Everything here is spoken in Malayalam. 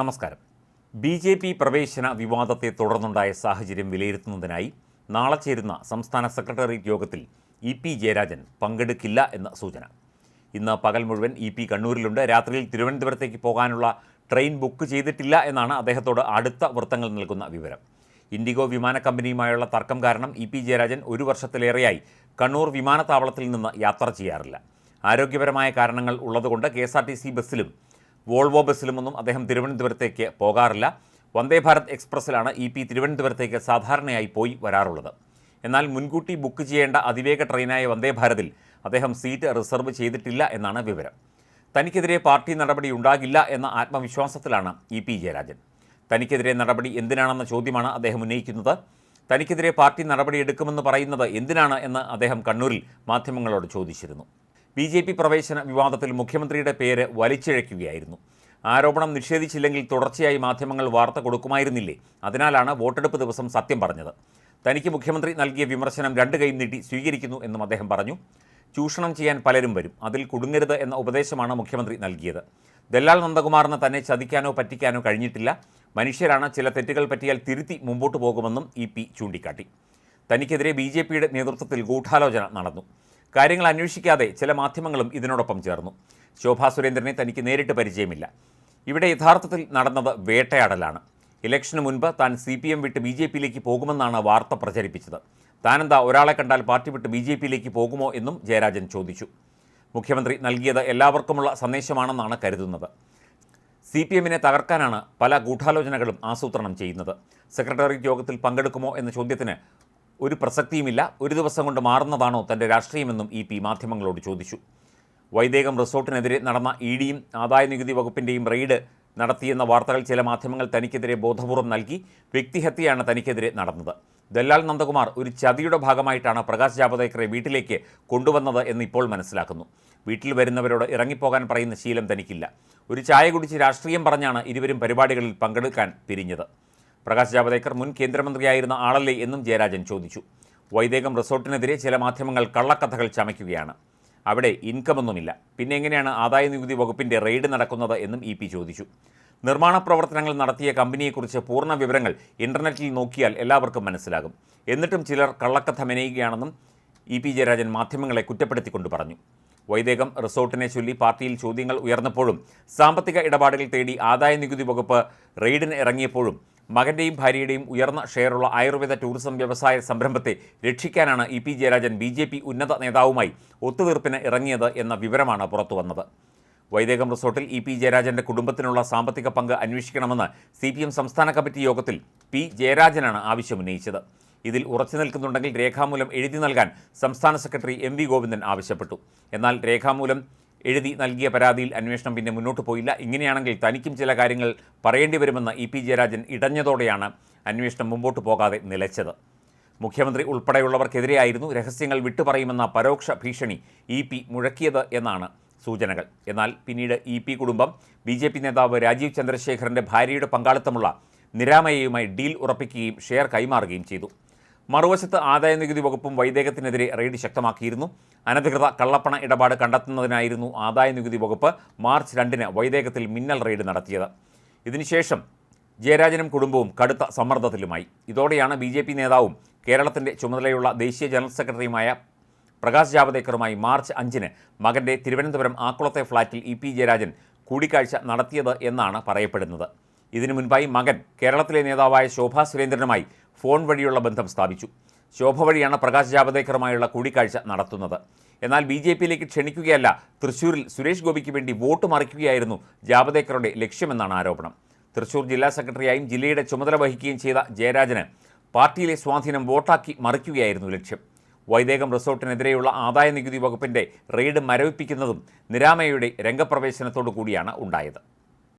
നമസ്കാരം. ബി ജെ പി പ്രവേശന വിവാദത്തെ തുടർന്നുണ്ടായ സാഹചര്യം വിലയിരുത്തുന്നതിനായി നാളെ ചേരുന്ന സംസ്ഥാന സെക്രട്ടേറിയറ്റ് യോഗത്തിൽ ഇ പി ജയരാജൻ പങ്കെടുക്കില്ല എന്ന സൂചന. ഇന്ന് പകൽ മുഴുവൻ ഇ പി കണ്ണൂരിലുണ്ട്. രാത്രിയിൽ തിരുവനന്തപുരത്തേക്ക് പോകാനുള്ള ട്രെയിൻ ബുക്ക് ചെയ്തിട്ടില്ല എന്നാണ് അദ്ദേഹത്തോട് അടുത്ത വൃത്തങ്ങൾ നൽകുന്ന വിവരം. ഇൻഡിഗോ വിമാന കമ്പനിയുമായുള്ള തർക്കം കാരണം ഇ പി ജയരാജൻ ഒരു വർഷത്തിലേറെയായി കണ്ണൂർ വിമാനത്താവളത്തിൽ നിന്ന് യാത്ര ചെയ്യാറില്ല. ആരോഗ്യപരമായ കാരണങ്ങൾ ഉള്ളതുകൊണ്ട് K S R T C ബസ്സിലും Volvo ബസ്സിലുമൊന്നും അദ്ദേഹം തിരുവനന്തപുരത്തേക്ക് പോകാറില്ല. വന്ദേ ഭാരത് എക്സ്പ്രസ്സിലാണ് ഇ പി തിരുവനന്തപുരത്തേക്ക് സാധാരണയായി പോയി വരാറുള്ളത്. എന്നാൽ മുൻകൂട്ടി ബുക്ക് ചെയ്യേണ്ട അതിവേഗ ട്രെയിനായ വന്ദേ ഭാരതിൽ അദ്ദേഹം സീറ്റ് റിസർവ് ചെയ്തിട്ടില്ല എന്നാണ് വിവരം. തനിക്കെതിരെ പാർട്ടി നടപടി ഉണ്ടാകില്ല എന്ന ആത്മവിശ്വാസത്തിലാണ് ഇ പി ജയരാജൻ. തനിക്കെതിരെ നടപടി എന്തിനാണെന്ന ചോദ്യമാണ് അദ്ദേഹം ഉന്നയിക്കുന്നത്. തനിക്കെതിരെ പാർട്ടി നടപടി എടുക്കുമെന്ന് പറയുന്നത് എന്തിനാണ് എന്ന് അദ്ദേഹം കണ്ണൂരിൽ മാധ്യമങ്ങളോട് ചോദിച്ചിരുന്നു. ബി ജെ പി പ്രവേശന വിവാദത്തിൽ മുഖ്യമന്ത്രിയുടെ പേര് വലിച്ചിഴയ്ക്കുകയായിരുന്നു. ആരോപണം നിഷേധിച്ചില്ലെങ്കിൽ തുടർച്ചയായി മാധ്യമങ്ങൾ വാർത്ത കൊടുക്കുമായിരുന്നില്ലേ? അതിനാലാണ് വോട്ടെടുപ്പ് ദിവസം സത്യം പറഞ്ഞത്. തനിക്ക് മുഖ്യമന്ത്രി നൽകിയ വിമർശനം രണ്ട് കൈ നീട്ടി സ്വീകരിക്കുന്നു എന്നും അദ്ദേഹം പറഞ്ഞു. ചൂഷണം ചെയ്യാൻ പലരും വരും. അതിൽ കുടുങ്ങരുത് എന്ന ഉപദേശമാണ് മുഖ്യമന്ത്രി നൽകിയത്. ദല്ലാൽ നന്ദകുമാറിന് തന്നെ ചതിക്കാനോ പറ്റിക്കാനോ കഴിഞ്ഞിട്ടില്ല. മനുഷ്യരാണ് ചില തെറ്റുകൾ പറ്റിയാൽ തിരുത്തി മുമ്പോട്ട് പോകുമെന്നും ഇ പി ചൂണ്ടിക്കാട്ടി. തനിക്കെതിരെ ബി ജെ പിയുടെ നേതൃത്വത്തിൽ ഗൂഢാലോചന നടന്നു. കാര്യങ്ങൾ അന്വേഷിക്കാതെ ചില മാധ്യമങ്ങളും ഇതിനോടൊപ്പം ചേർന്നു. ശോഭാ സുരേന്ദ്രനെ തനിക്ക് നേരിട്ട് പരിചയമില്ല. ഇവിടെ യഥാർത്ഥത്തിൽ നടന്നത് വേട്ടയാടലാണ്. ഇലക്ഷന് മുൻപ് താൻ സി പി എം വിട്ട് ബി ജെ പിയിലേക്ക് പോകുമെന്നാണ് വാർത്ത പ്രചരിപ്പിച്ചത്. താനെന്താ ഒരാളെ കണ്ടാൽ പാർട്ടി വിട്ട് ബി ജെ പിയിലേക്ക് പോകുമോ എന്നും ജയരാജൻ ചോദിച്ചു. മുഖ്യമന്ത്രി നൽകിയത് എല്ലാവർക്കുമുള്ള സന്ദേശമാണെന്നാണ് കരുതുന്നത്. സി പി എമ്മിനെ തകർക്കാനാണ് പല ഗൂഢാലോചനകളും ആസൂത്രണം ചെയ്യുന്നത്. സെക്രട്ടേറിയറ്റ് യോഗത്തിൽ പങ്കെടുക്കുമോ എന്ന ചോദ്യത്തിന് ഒരു പ്രസക്തിയുമില്ല. ഒരു ദിവസം കൊണ്ട് മാറുന്നതാണോ തന്റെ രാഷ്ട്രീയമെന്നും ഇ പി മാധ്യമങ്ങളോട് ചോദിച്ചു. വൈദേകം റിസോർട്ടിനെതിരെ നടന്ന ഇ ഡിയും ആദായനികുതി വകുപ്പിന്റെയും റെയ്ഡ് നടത്തിയെന്ന വാർത്തകൾ ചില മാധ്യമങ്ങൾ തനിക്കെതിരെ ബോധപൂർവം നൽകി. വ്യക്തിഹത്യയാണ് തനിക്കെതിരെ നടന്നത്. ദല്ലാൽ നന്ദകുമാർ ഒരു ചതിയുടെ ഭാഗമായിട്ടാണ് പ്രകാശ് ജാവദേക്കറെ വീട്ടിലേക്ക് കൊണ്ടുവന്നത് എന്ന് ഇപ്പോൾ മനസ്സിലാക്കുന്നു. വീട്ടിൽ വരുന്നവരോട് ഇറങ്ങിപ്പോകാൻ പറയുന്ന ശീലം തനിക്കില്ല. ഒരു ചായ കുടിച്ച് രാഷ്ട്രീയം പറഞ്ഞാണ് ഇരുവരും പരിപാടികളിൽ പങ്കെടുക്കാൻ പിരിഞ്ഞത്. പ്രകാശ് ജാവദേക്കർ മുൻ കേന്ദ്രമന്ത്രിയായിരുന്ന ആളല്ലേ എന്നും ജയരാജൻ ചോദിച്ചു. വൈദേകം റിസോർട്ടിനെതിരെ ചില മാധ്യമങ്ങൾ കള്ളക്കഥകൾ ചമയ്ക്കുകയാണ്. അവിടെ ഇൻകമൊന്നുമില്ല. പിന്നെ എങ്ങനെയാണ് ആദായനികുതി വകുപ്പിന്റെ റെയ്ഡ് നടക്കുന്നത് എന്നും ഇ പി ചോദിച്ചു. നിർമ്മാണ പ്രവർത്തനങ്ങൾ നടത്തിയ കമ്പനിയെക്കുറിച്ച് പൂർണ വിവരങ്ങൾ ഇന്റർനെറ്റിൽ നോക്കിയാൽ എല്ലാവർക്കും മനസ്സിലാകും. എന്നിട്ടും ചിലർ കള്ളക്കഥ മെനയുകയാണെന്നും ഇ പി ജയരാജൻ മാധ്യമങ്ങളെ കുറ്റപ്പെടുത്തിക്കൊണ്ട് പറഞ്ഞു. വൈദേകം റിസോർട്ടിനെ ചൊല്ലി പാർട്ടിയിൽ ചോദ്യങ്ങൾ ഉയർന്നപ്പോഴും സാമ്പത്തിക ഇടപാടുകൾ തേടി ആദായ നികുതി വകുപ്പ് റെയ്ഡിന് ഇറങ്ങിയപ്പോഴും മകന്റെയും ഭാര്യയുടെയും ഉയർന്ന ഷെയറുള്ള ആയുർവേദ ടൂറിസം വ്യവസായ സംരംഭത്തെ രക്ഷിക്കാനാണ് E P Jayarajan B J P ഉന്നത നേതാവുമായി ഒത്തുതീർപ്പിന് ഇറങ്ങിയത് എന്ന വിവരമാണ് പുറത്തുവന്നത്. വൈദേകം റിസോർട്ടിൽ ഇ പി ജയരാജന്റെ കുടുംബത്തിനുള്ള സാമ്പത്തിക പങ്ക് അന്വേഷിക്കണമെന്ന് സി പി എം സംസ്ഥാന കമ്മിറ്റി യോഗത്തിൽ പി ജയരാജനാണ് ആവശ്യമുന്നയിച്ചത്. ഇതിൽ ഉറച്ചു നിൽക്കുന്നുണ്ടെങ്കിൽ രേഖാമൂലം എഴുതി നൽകാൻ സംസ്ഥാന സെക്രട്ടറി എം വി ഗോവിന്ദൻ ആവശ്യപ്പെട്ടു. എന്നാൽ രേഖാമൂലം എഴുതി നൽകിയ പരാതിയിൽ അന്വേഷണം പിന്നെ മുന്നോട്ട് പോയില്ല. ഇങ്ങനെയാണെങ്കിൽ തനിക്കും ചില കാര്യങ്ങൾ പറയേണ്ടി വരുമെന്ന് ഇ പി ജയരാജൻ ഇടഞ്ഞതോടെയാണ് അന്വേഷണം മുമ്പോട്ട് പോകാതെ നിലച്ചത്. മുഖ്യമന്ത്രി ഉൾപ്പെടെയുള്ളവർക്കെതിരെയായിരുന്നു രഹസ്യങ്ങൾ വിട്ടുപറയുമെന്ന പരോക്ഷ ഭീഷണി ഇ പി മുഴക്കിയത് എന്നാണ് സൂചനകൾ. എന്നാൽ പിന്നീട് ഇ പി കുടുംബം ബി ജെ പി നേതാവ് രാജീവ് ചന്ദ്രശേഖരന്റെ ഭാര്യയുടെ പങ്കാളിത്തമുള്ള നിരാമയയുമായി ഡീൽ ഉറപ്പിക്കുകയും ഷെയർ കൈമാറുകയും ചെയ്തു. മറുവശത്ത് ആദായനികുതി വകുപ്പും വൈദേകത്തിനെതിരെ റെയ്ഡ് ശക്തമാക്കിയിരുന്നു. അനധികൃത കള്ളപ്പണ ഇടപാട് കണ്ടെത്തുന്നതിനായിരുന്നു ആദായനികുതി വകുപ്പ് മാർച്ച് രണ്ടിന് വൈദേകത്തിൽ മിന്നൽ റെയ്ഡ് നടത്തിയത്. ഇതിനുശേഷം ജയരാജനും കുടുംബവും കടുത്ത സമ്മർദ്ദത്തിലുമായി. ഇതോടെയാണ് ബി ജെ പി നേതാവും കേരളത്തിന്റെ ചുമതലയുള്ള ദേശീയ ജനറൽ സെക്രട്ടറിയുമായ പ്രകാശ് ജാവദേക്കറുമായി മാർച്ച് അഞ്ചിന് മകന്റെ തിരുവനന്തപുരം ആക്കുളത്തെ ഫ്ളാറ്റിൽ ഇ പി ജയരാജൻ കൂടിക്കാഴ്ച നടത്തിയത് എന്നാണ് പറയപ്പെടുന്നത്. ഇതിനു മുൻപായി മകൻ കേരളത്തിലെ നേതാവായ ശോഭാ സുരേന്ദ്രനുമായി ഫോൺ വഴിയുള്ള ബന്ധം സ്ഥാപിച്ചു. ശോഭ വഴിയാണ് പ്രകാശ് ജാവദേക്കറുമായുള്ള കൂടിക്കാഴ്ച നടത്തുന്നത്. എന്നാൽ ബി ജെ പിയിലേക്ക് ക്ഷണിക്കുകയല്ല തൃശൂരിൽ സുരേഷ് ഗോപിക്ക് വേണ്ടി വോട്ട് മറിക്കുകയായിരുന്നു ജാവദേക്കറുടെ ലക്ഷ്യമെന്നാണ് ആരോപണം. തൃശൂർ ജില്ലാ സെക്രട്ടറിയായും ജില്ലയുടെ ചുമതല വഹിക്കുകയും ചെയ്ത ജയരാജന് പാർട്ടിയിലെ സ്വാധീനം വോട്ടാക്കി മറിക്കുകയായിരുന്നു ലക്ഷ്യം. വൈദേകം റിസോർട്ടിനെതിരെയുള്ള ആദായ നികുതി വകുപ്പിന്റെ റെയ്ഡ് മരവിപ്പിക്കുന്നതും നിരാമയുടെ രംഗപ്രവേശനത്തോടു കൂടിയാണ് ഉണ്ടായത്.